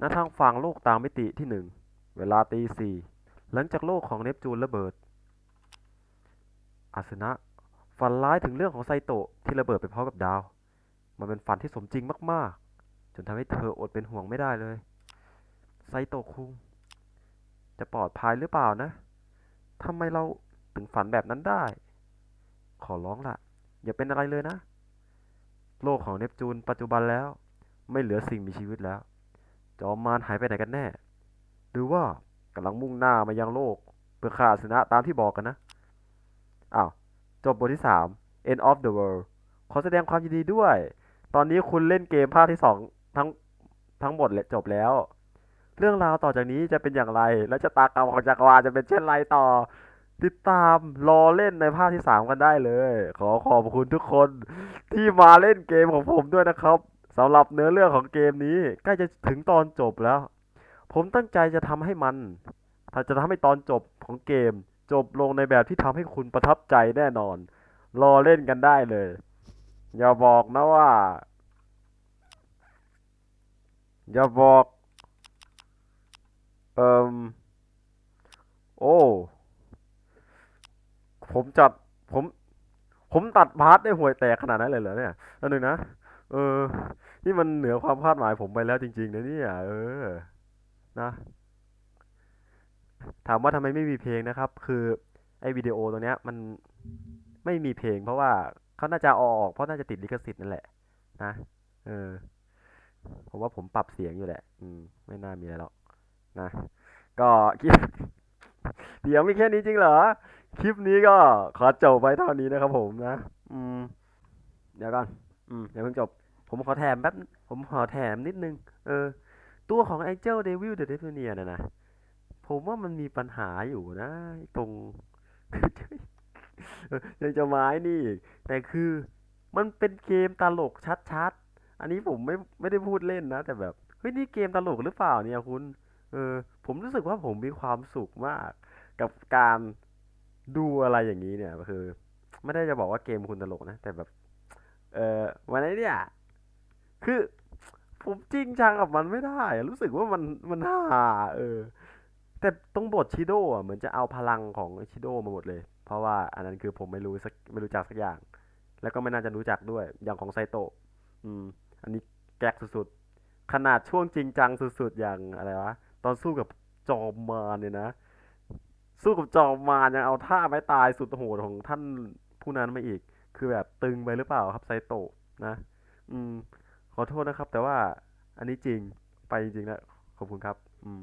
ณทางฝั่งโลกต่างมิติที่หนึ่งเวลาตีสี่หลังจากโลกของเนปจูนระเบิด อาสนะ ฝันร้ายถึงเรื่องของไซโตะที่ระเบิดไปพร้อมกับดาว มันเป็นฝันที่สมจริงมากๆ จนทำให้เธออดเป็นห่วงไม่ได้เลย ไซโตะคุง จะปลอดภัยหรือเปล่านะทำไมเราถึงฝันแบบนั้นได้ ขอร้องล่ะ อย่าเป็นอะไรเลยนะ โลกของเนปจูนปัจจุบันแล้ว ไม่เหลือสิ่งมีชีวิตแล้ว จอมมารหายไปไหนกันแน่ หรือว่ากำลังมุ่งหน้ามายังโลก เพื่อฆ่าอาสนะตามที่บอกกันนะ อ้าว จบบทที่สาม End of the World ขอแสดงความยินดีด้วย ตอนนี้คุณเล่นเกมภาคที่สองทั้งทั้งหมดเลยจบแล้ว เรื่องราวต่อจากนี้จะเป็นอย่างไร และชะตากรรมของจักรวาลจะเป็นเช่นไรต่อ ติดตามรอเล่นในภาคที่สามกันได้เลย ขอขอบคุณทุกคนที่มาเล่นเกมของผมด้วยนะครับ สำหรับเนื้อเรื่องของเกมนี้ใกล้จะถึงตอนจบแล้ว ผมตั้งใจจะทำให้มัน ถ้าจะทำให้ตอนจบของเกม จบลงในแบบที่ทำให้คุณประทับใจแน่นอน รอเล่นกันได้เลย อย่าบอกนะว่า อย่าบอก เอ่มโอ้ ผมจัด ผม ผมตัดพาร์ทได้ห่วยแตกขนาดนั้นเลยเหรอเนี่ยอันหนึ่งนะ เออ นี่มันเหนือความคาดหมายผมไปแล้วจริง ๆ นะเนี่ยเออ นะ ถามว่าทำไมไม่มีเพลงนะครับ คือไอ้วิดีโอตัวเนี้ย มันไม่มีเพลง เพราะว่าเขาน่าจะออกเพราะน่าจะติดลิขสิทธิ์นั่นแหละ นะเออ ผมว่าผมปรับเสียงอยู่แหละ อืม ไม่น่ามีอะไรหรอกนะ ก็คลิปเดี๋ยวมีแค่นี้จริงเหรอ คลิปนี้ก็ขอจบไว้เท่านี้นะครับผมนะ อืม เดี๋ยวก่อน อืมอย่าเพิ่งจบ ผมขอแถมแป๊บผมขอแถมนิดนึง เออ ตัวของ Angel Devil The Definia น่ะนะผมว่ามันมีปัญหาอยู่นะตรงยังจะไม้นี่อีกแต่คือมันเป็นเกมตลกชัดๆ อันนี้ผมไม่ไม่ได้พูดเล่นนะ แต่แบบเฮ้ยนี่เกมตลกหรือเปล่าเนี่ยคุณ เออ ผมรู้สึกว่าผมมีความสุขมาก กับการดูอะไรอย่างนี้เนี่ยคือ ไม่ได้จะบอกว่าเกมคุณตลกนะ แต่แบบ เออวันนี้เนี่ย คือผมจริงจังกับมันไม่ได้ รู้สึกว่ามันมันห่าเออ แต่ตรงบทชิโดอะเหมือนจะเอาพลังของชิโดมาหมดเลย เพราะว่าอันนั้นคือผมไม่รู้สักไม่รู้จักสักอย่าง แล้วก็ไม่น่าจะรู้จักด้วย อย่างของไซโตะอืม อันนี้แก๊กสุดๆ ขนาดช่วงจริงจังสุดๆ อย่างอะไรวะ ตอนสู้กับจอมมารเนี่ยนะ สู้กับจอมมารยังเอาท่าไม้ตายสุดโหดของท่านผู้นั้นมาอีก คือแบบตึงไปหรือเปล่าครับไซโตะนะ อืม ขอโทษนะครับ แต่ว่าอันนี้จริงไปจริงๆนะขอบคุณครับ อืม